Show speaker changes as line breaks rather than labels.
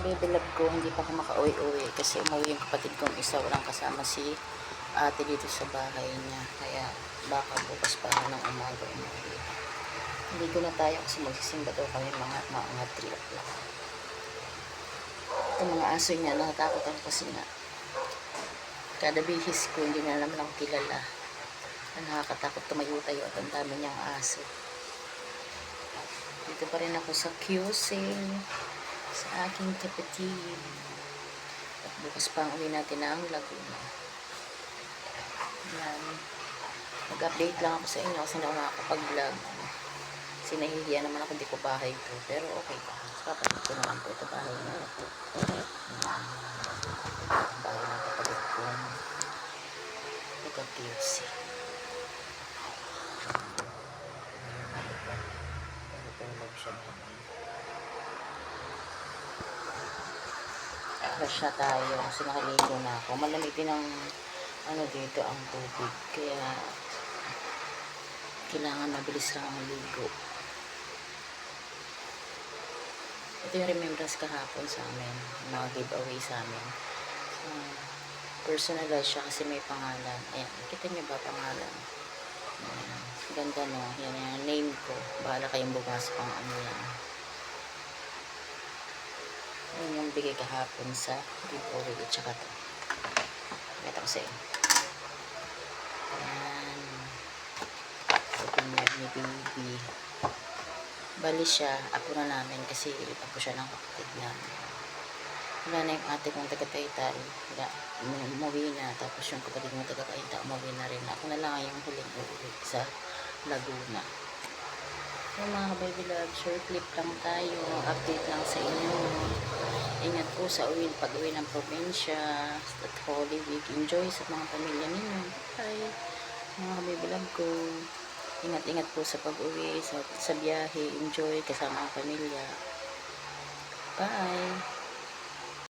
kabibilab ko, hindi pa ako makauwi-uwi kasi umuwi yung kapatid kong isa, walang kasama si ate dito sa bahay niya. Kaya baka bukas pa ng umaga umuwi. Hindi ko na tayo kasi magsisimba daw kami mga mga 3 o'clock. Itong mga aso niya, natatakot ako kasi nga. Kada bihis ko, hindi na naman ako kilala. Nakakatakot tumayo-tayo at ang dami niyang aso. Dito pa rin ako sa QC sa aking kapatid. At bukas pa ang uwi natin ng Laguna. Yan. Mag-update lang ako sa inyo kasi na ako nakakapag-vlog. Kasi nahihiya naman ako, hindi ko bahay to. Pero okay pa. Kapatid ko naman po ito bahay na. Yan. Bahay ng kapatid ko. Nagka-QC. Natulog siya naman. Fresh na tayo kasi nakaligo na ako. Malamig din ang ano dito ang tubig. Kaya kailangan mabilis lang ang ligo. Ito yung remembrance kahapon sa amin. Mga giveaway sa amin. Uh, personalize siya kasi may pangalan. Ayan, kita niyo ba pangalan? Ayan, ganda no. Yan yung name ko. Bahala kayong bukas pang ano yan. Yun yung bigay kahapon sa giveaway at saka to. Pakita ko sa inyo. Ayan. Souvenir ni baby. Bali siya, apo na namin kasi apo siya ng kapatid namin. Wala na yung ate kong um- umuwi na. Tapos yung kapatid kong taga-tayta, umuwi na rin. Ako na lang yung huling uuwi sa Laguna. So mga baby love, short clip lang tayo. Update lang sa inyo. Sa uwi, pag-uwi ng probinsya. At Holy Week. Enjoy sa mga pamilya ninyo. Bye. Mga baby love ko. Ingat-ingat po sa pag-uwi, sa, sa biyahe. Enjoy kasama ang pamilya. Bye.